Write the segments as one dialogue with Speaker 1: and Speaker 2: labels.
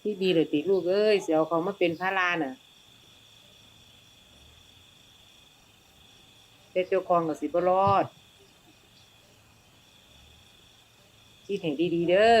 Speaker 1: พี่บีเลยติลูกเอ้ยเสียวเขามาเป็นพระลาน่ะแต่เจ้าของกับสิบรอดคิดให้ดีๆเด้อ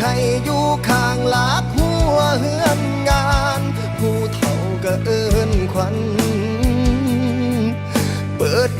Speaker 2: ให้อยู่ข้างหลักหัวเฮือนงาน ผู้เฒ่าก็เอินขวัน เปิด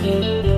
Speaker 2: เ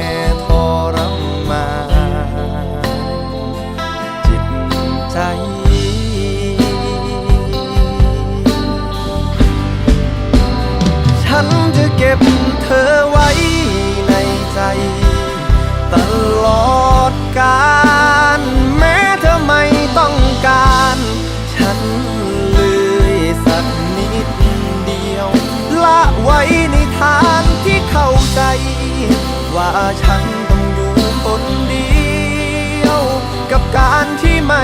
Speaker 3: เก็บเธอไว้ในใจ ตลอดกาลแม้เธอไม่ต้องการ ฉันเลยสักนิดเดียว ละไว้ในฐานที่เข้าใจ ว่าฉันต้องอยู่คนเดียว กับการที่ไม่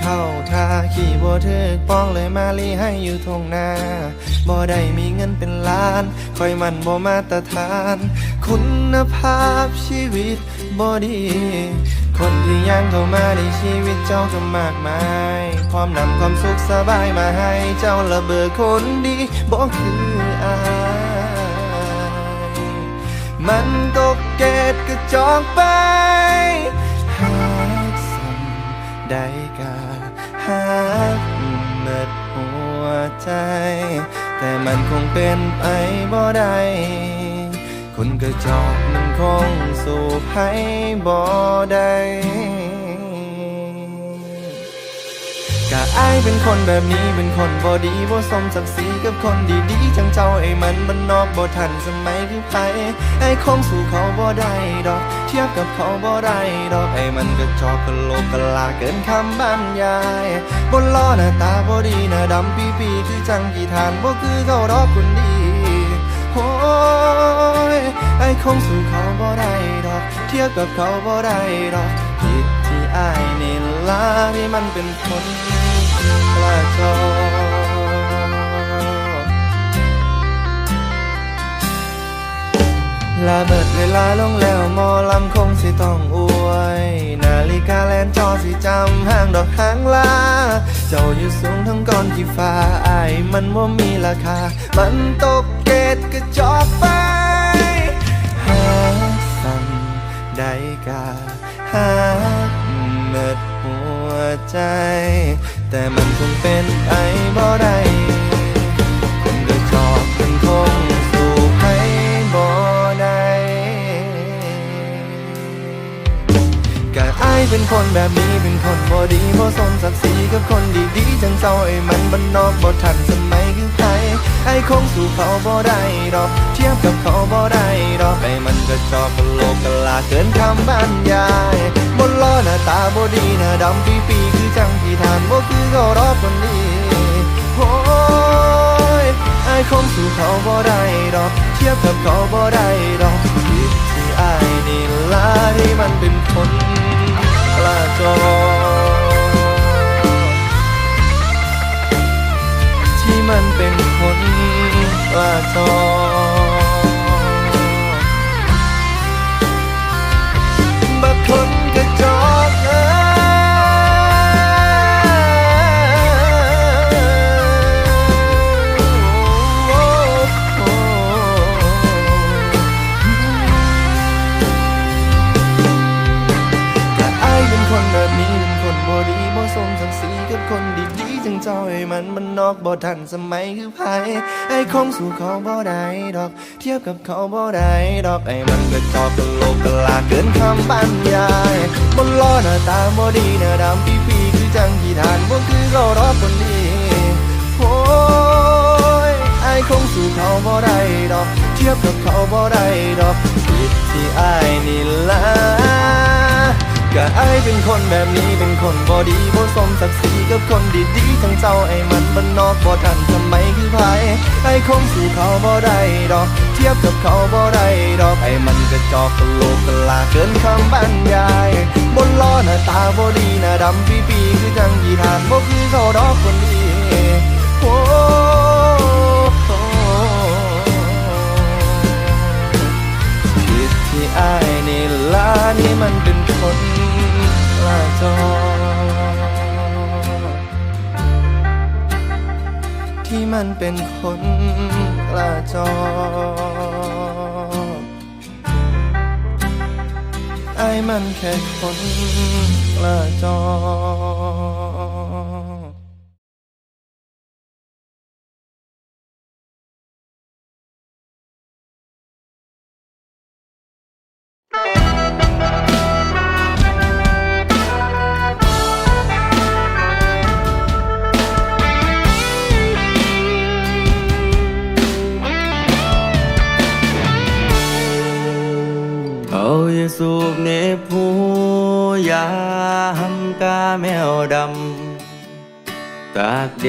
Speaker 3: เข้าท่าขี่บ่ถึกป้องเลยมาลีให้อยู่ทงนาบ่ได้มีเงินเป็นล้าน คอยมันบ่มาตรฐาน คุณภาพชีวิตบ่ดี คนที่ยังเข้ามาในชีวิตเจ้าก็มากมาย พร้อมนำความสุขสบายมาให้เจ้าระเบิดคนดีบ่คืออายมันตกเกตกระจอกไปหากสันได้ จ แต่มันคงเป็นไปบ่ได้คนกระจอกมันคงสู่ให้บ่ได้ กะอายเป็นคนแบบนี้เป็นคนบ่ดีบ่สมศักดิ์ศรีกับคนดีๆจังเจ้าไอ้มันมันนอกบ่ทันสมัยคือไผไอ้คงสู่เขาบ่ได้ดอก เทียบกับเขาบ่ได้ดอกไอ้มันก็จอกกะโลกกะลาเกินคำบรรยายบนล้อหน้าตาบ่ดีหน้าดำปีปีๆคือจังกี่ทานบ่คือเขาดอกคนดีโอ้ยไอ้คงสู่เขาบ่ได้ดอก เทียบกับเขาบ่ได้ดอก อายนี่ล่ะที่มันเป็นคนกล้าจอกลาเบิดเวลาลงแล้วมอลำคงสิต้องอวย นาฬิกาแลนจอสิจำห้างดอกหางลา เจ้าอยู่สูงทั้งก้อนกี่ฟ้าอายมันว่ามีราคา มันตกเกตกระจอกไปหาสั่งได้กาหา เมิดหัวใจ แต่มันคงเป็นไอบ่ได้ เป็นคนแบบนี้เป็นคนบ่ดีบ่สมศักดิ์ศรีกับคนดีๆจังเจ้าไอ้มันบ้านนอกบ่ทันสมัยคือใครไอ้คงสู่เขาบ่ได้ดอกเทียบกับเขาบ่ได้ดอกไอ้มันกระจอกกะโลกกลาเกินคำบรรยายบนล้อหน้าตาบ่ดีหน้าดำปีปีคือจังที่ทานบ่คือเขารอบคนดีโอ้ยไอ้คงสู่เขาบ่ได้ดอกเทียบกับเขาบ่ได้ดอกผิดที่ไอ้ายนี่ละที่มันเป็นคน ลาจอที่มันเป็นคนลาจอบักคน บ่ทันสมัยคือไผไอ้คงสู่เขาบ่ได้ดอก เทียบกับเขาบ่ได้ดอกไอ้มันก็จอกกะโลกกลาเกินคำบรรยายบนล้อหน้าตาบ่ดีหน้าดำปีปีๆคือจังที่ทานบ่คือเขารอบคนดีโอ้ยไอ้คงสู่เขาบ่ได้ดอก เทียบกับเขาบ่ได้ดอกผิดที่ไอ้นี่ละ ก็ไอายเป็นคนแบบนี้เป็นคนบ่ดีบ่สมศักดิ์ศรีกับคนดีๆทั้งเจ้าไอ้มันบ้านนอกบ่ทันสมัยคือไผไอ้คงสู่เขาบ่ได้ดอก เทียบกับเขาบ่ได้ดอก ไอ้มันกระจอกกะโลกกะลาเกินคำบรรยาย บนล้อหน้าตาบ่ดีหน้าดำปีปีคือจังยีทานบ่คือเขาดอกคนดีโอ้ผิดที่อายนี่ละนี่มันเป็น มันเป็นคนกล้าจอไอ้มันแค่คนกล้าจอ แมวดำ ตากแด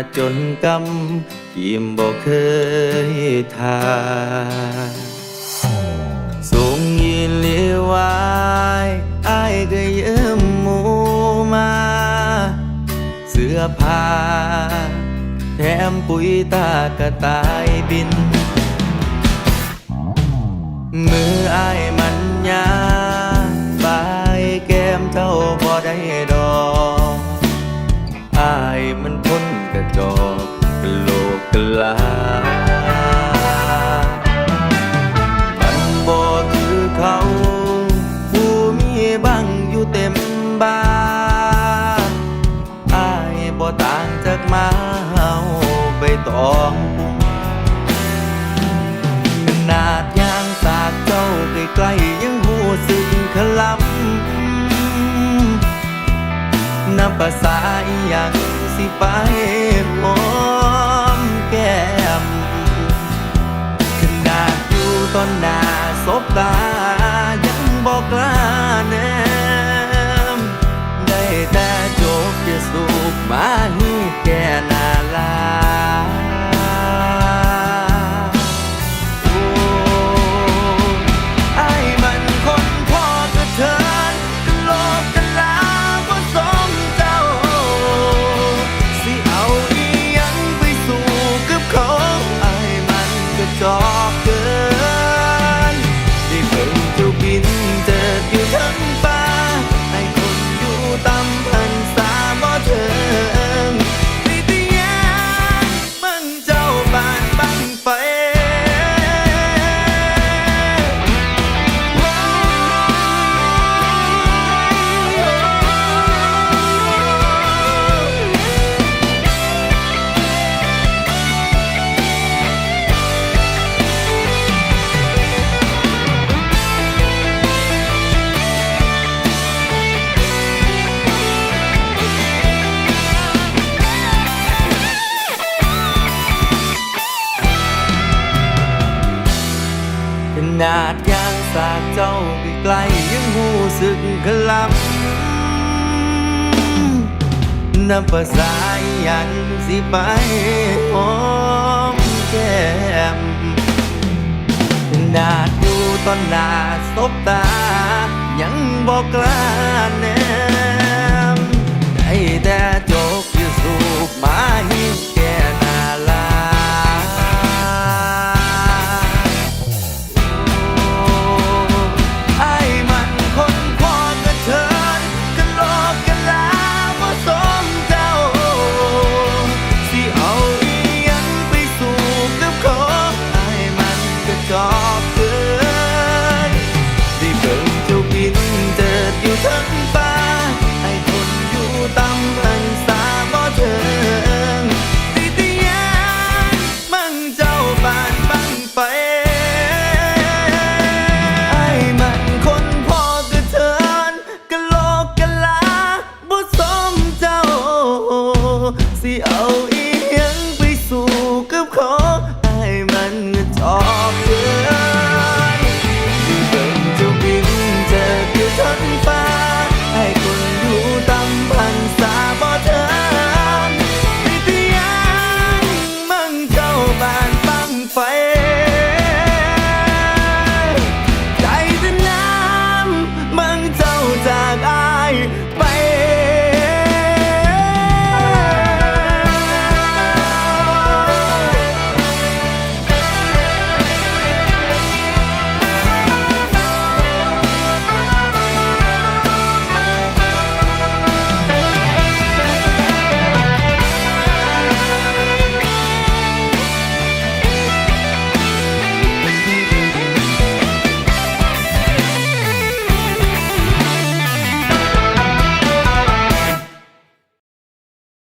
Speaker 3: ดจนกำกิมบ่เคยทาส่งยินเลียวายอายก็ยืมหมูมา เสื้อผ้า แถมปุ๋ยตากระต่ายบิน้ำ
Speaker 4: ภาษาอีหยังสิไปหอมแก้มขนาดอยู่ตอนหน้าศบตา ยังบอกลาแนมได้แต่จบจะสุขมาให้แก่น star น้ำภาษาอยัางสิไปหอมแก้มนาดูตอนนาสบตา ยังบอกกล้าแน่